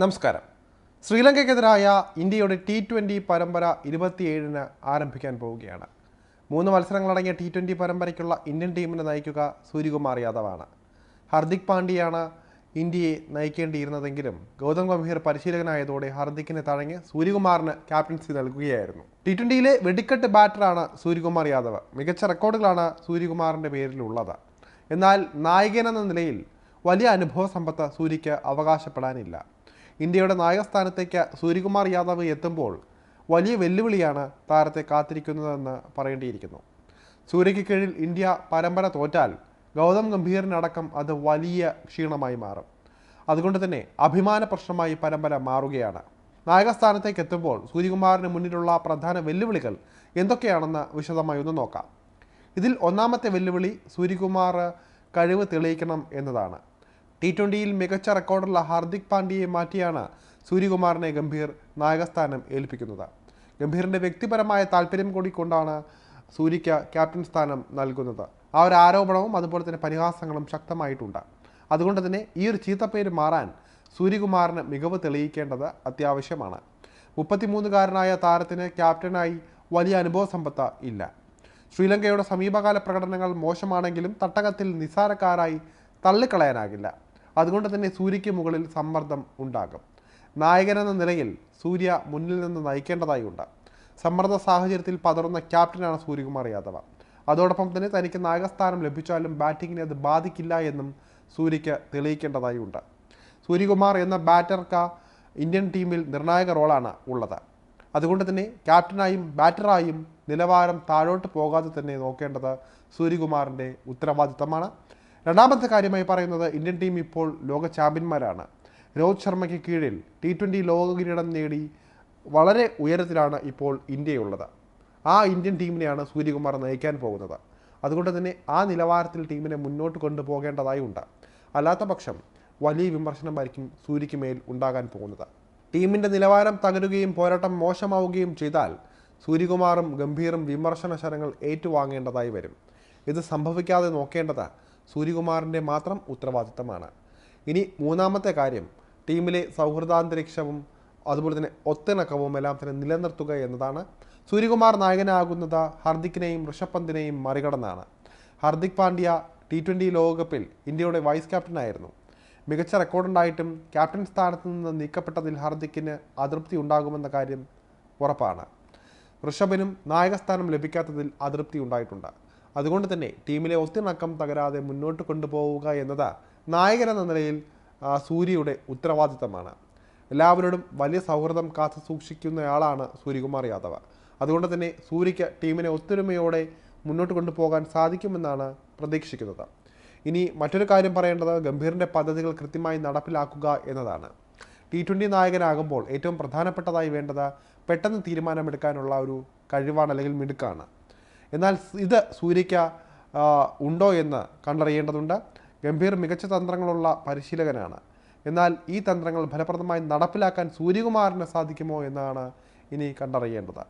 നമസ്കാരം. ശ്രീലങ്കയ്ക്കെതിരായ ഇന്ത്യയുടെ T twenty പരമ്പര ഇരുപത്തിയേഴിന് ആരംഭിക്കാൻ പോവുകയാണ്. മൂന്ന് മത്സരങ്ങളടങ്ങിയ ടി ട്വന്റി പരമ്പരയ്ക്കുള്ള ഇന്ത്യൻ ടീമിനെ നയിക്കുക സൂര്യകുമാർ യാദവാണ്. ഹർദിക് പാണ്ഡ്യയാണ് ഇന്ത്യയെ നയിക്കേണ്ടിയിരുന്നതെങ്കിലും ഗൗതം ഗംഭീർ പരിശീലകനായതോടെ ഹർദിക്കിനെ തഴഞ്ഞ് സൂര്യകുമാറിന് ക്യാപ്റ്റൻസി നൽകുകയായിരുന്നു. ടി ട്വന്റിയിലെ വെടിക്കെട്ട് ബാറ്ററാണ് സൂര്യകുമാർ യാദവ്. മികച്ച റെക്കോർഡുകളാണ് സൂര്യകുമാറിന്റെ പേരിലുള്ളത്. എന്നാൽ നായകനെന്ന നിലയിൽ വലിയ അനുഭവ സമ്പത്ത് സൂര്യയ്ക്ക് അവകാശപ്പെടാനില്ല. ഇന്ത്യയുടെ നായകസ്ഥാനത്തേക്ക് സൂര്യകുമാർ യാദവ് എത്തുമ്പോൾ വലിയ വെല്ലുവിളിയാണ് താരത്തെ കാത്തിരിക്കുന്നതെന്ന് പറയേണ്ടിയിരിക്കുന്നു. സൂര്യയ്ക്ക് കീഴിൽ ഇന്ത്യ പരമ്പര തോറ്റാൽ ഗൗതം ഗംഭീറിനടക്കം അത് വലിയ ക്ഷീണമായി മാറും. അതുകൊണ്ട് തന്നെ അഭിമാന പ്രശ്നമായി പരമ്പര മാറുകയാണ്. നായകസ്ഥാനത്തേക്ക് എത്തുമ്പോൾ സൂര്യകുമാറിന് മുന്നിലുള്ള പ്രധാന വെല്ലുവിളികൾ എന്തൊക്കെയാണെന്ന് വിശദമായി ഒന്ന് നോക്കാം. ഇതിൽ ഒന്നാമത്തെ വെല്ലുവിളി സൂര്യകുമാർ കഴിവ് തെളിയിക്കണം എന്നതാണ്. ടി ട്വന്റിയിൽ മികച്ച റെക്കോർഡുള്ള ഹാർദിക് പാണ്ഡ്യയെ മാറ്റിയാണ് സൂര്യകുമാറിനെ ഗംഭീർ നായകസ്ഥാനം ഏൽപ്പിക്കുന്നത്. ഗംഭീറിന്റെ വ്യക്തിപരമായ താല്പര്യം കൂടി കൊണ്ടാണ് സൂര്യയ്ക്ക് ക്യാപ്റ്റൻ സ്ഥാനം നൽകുന്നത്. ആ ഒരു ആരോപണവും അതുപോലെ തന്നെ പരിഹാസങ്ങളും ശക്തമായിട്ടുണ്ട്. അതുകൊണ്ട് തന്നെ ഈ ഒരു ചീത്തപ്പേര് മാറാൻ സൂര്യകുമാറിന് മികവ് തെളിയിക്കേണ്ടത് അത്യാവശ്യമാണ്. മുപ്പത്തിമൂന്നുകാരനായ താരത്തിന് ക്യാപ്റ്റനായി വലിയ അനുഭവ സമ്പത്ത് ഇല്ല. ശ്രീലങ്കയുടെ സമീപകാല പ്രകടനങ്ങൾ മോശമാണെങ്കിലും തട്ടകത്തിൽ നിസ്സാരക്കാരായി തള്ളിക്കളയാനാകില്ല. അതുകൊണ്ട് തന്നെ സൂര്യയ്ക്ക് മുകളിൽ സമ്മർദ്ദം ഉണ്ടാകും. നായകനെന്ന നിലയിൽ സൂര്യ മുന്നിൽ നിന്ന് നയിക്കേണ്ടതായി ഉണ്ട്. സമ്മർദ്ദ സാഹചര്യത്തിൽ പതറുന്ന ക്യാപ്റ്റനാണ് സൂര്യകുമാർ യാദവ. അതോടൊപ്പം തന്നെ തനിക്ക് നായകസ്ഥാനം ലഭിച്ചാലും ബാറ്റിങ്ങിനെ അത് ബാധിക്കില്ല എന്നും സൂര്യയ്ക്ക് തെളിയിക്കേണ്ടതായി ഉണ്ട്. സൂര്യകുമാർ എന്ന ബാറ്റർക്ക് ഇന്ത്യൻ ടീമിൽ നിർണായക റോളാണ് ഉള്ളത്. അതുകൊണ്ട് തന്നെ ക്യാപ്റ്റനായും ബാറ്ററായും നിലവാരം താഴോട്ട് പോകാതെ തന്നെ നോക്കേണ്ടത് സൂര്യകുമാറിന്റെ ഉത്തരവാദിത്തമാണ്. രണ്ടാമത്തെ കാര്യമായി പറയുന്നത് ഇന്ത്യൻ ടീം ഇപ്പോൾ ലോക ചാമ്പ്യന്മാരാണ്. രോഹിത് ശർമ്മയ്ക്ക് കീഴിൽ ടി ട്വന്റി ലോക കിരീടം നേടി വളരെ ഉയരത്തിലാണ് ഇപ്പോൾ ഇന്ത്യയുള്ളത്. ആ ഇന്ത്യൻ ടീമിനെയാണ് സൂര്യകുമാർ നയിക്കാൻ പോകുന്നത്. അതുകൊണ്ട് തന്നെ ആ നിലവാരത്തിൽ ടീമിനെ മുന്നോട്ട് കൊണ്ടുപോകേണ്ടതായി ഉണ്ട്. അല്ലാത്ത പക്ഷം വലിയ വിമർശനമായിരിക്കും സൂര്യയ്ക്ക് മേൽ ഉണ്ടാകാൻ പോകുന്നത്. ടീമിന്റെ നിലവാരം തകരുകയും പോരാട്ടം മോശമാവുകയും ചെയ്താൽ സൂര്യകുമാറും ഗംഭീറും വിമർശന ശരങ്ങൾ ഏറ്റുവാങ്ങേണ്ടതായി വരും. ഇത് സംഭവിക്കാതെ നോക്കേണ്ടത് സൂര്യകുമാറിന്റെ മാത്രം ഉത്തരവാദിത്തമാണ്. ഇനി മൂന്നാമത്തെ കാര്യം ടീമിലെ സൗഹൃദാന്തരീക്ഷവും അതുപോലെ തന്നെ ഒത്തിണക്കവും എല്ലാം തന്നെ നിലനിർത്തുക എന്നതാണ്. സൂര്യകുമാർ നായകനാകുന്നത് ഹർദിക്കിനെയും ഋഷഭ് പന്തിനെയും മറികടന്നാണ്. ഹർദിക് പാണ്ഡ്യ ടി ട്വന്റി ലോകകപ്പിൽ ഇന്ത്യയുടെ വൈസ് ക്യാപ്റ്റനായിരുന്നു. മികച്ച റെക്കോർഡുണ്ടായിട്ടും ക്യാപ്റ്റൻ സ്ഥാനത്ത് നിന്ന് നീക്കപ്പെട്ടതിൽ ഹർദിക്കിന് അതൃപ്തി ഉണ്ടാകുമെന്ന കാര്യം ഉറപ്പാണ്. ഋഷഭിനും നായകസ്ഥാനം ലഭിക്കാത്തതിൽ അതൃപ്തി ഉണ്ടായിട്ടുണ്ട്. അതുകൊണ്ട് തന്നെ ടീമിലെ ഒത്തിണക്കം തകരാതെ മുന്നോട്ട് കൊണ്ടുപോവുക എന്നത് നായകനെന്ന നിലയിൽ സൂര്യയുടെ ഉത്തരവാദിത്തമാണ്. എല്ലാവരോടും വലിയ സൗഹൃദം കാത്തു സൂക്ഷിക്കുന്നയാളാണ് സൂര്യകുമാർ യാദവ്. അതുകൊണ്ട് തന്നെ സൂര്യയ്ക്ക് ടീമിനെ ഒത്തൊരുമയോടെ മുന്നോട്ട് കൊണ്ടുപോകാൻ സാധിക്കുമെന്നാണ് പ്രതീക്ഷിക്കുന്നത്. ഇനി മറ്റൊരു കാര്യം പറയേണ്ടത് ഗംഭീറിന്റെ പദ്ധതികൾ കൃത്യമായി നടപ്പിലാക്കുക എന്നതാണ്. ടി ട്വന്റി നായകനാകുമ്പോൾ ഏറ്റവും പ്രധാനപ്പെട്ടതായി വേണ്ടത് പെട്ടെന്ന് തീരുമാനമെടുക്കാനുള്ള ഒരു കഴിവാണ് അല്ലെങ്കിൽ മിടുക്കാണ്. എന്നാൽ ഇത് സൂര്യയ്ക്ക് ഉണ്ടോ എന്ന് കണ്ടറിയേണ്ടതുണ്ട്. ഗംഭീർ മികച്ച തന്ത്രങ്ങളുള്ള പരിശീലകനാണ്. എന്നാൽ ഈ തന്ത്രങ്ങൾ ഫലപ്രദമായി നടപ്പിലാക്കാൻ സൂര്യകുമാറിന് സാധിക്കുമോ എന്നാണ് ഇനി കണ്ടറിയേണ്ടത്.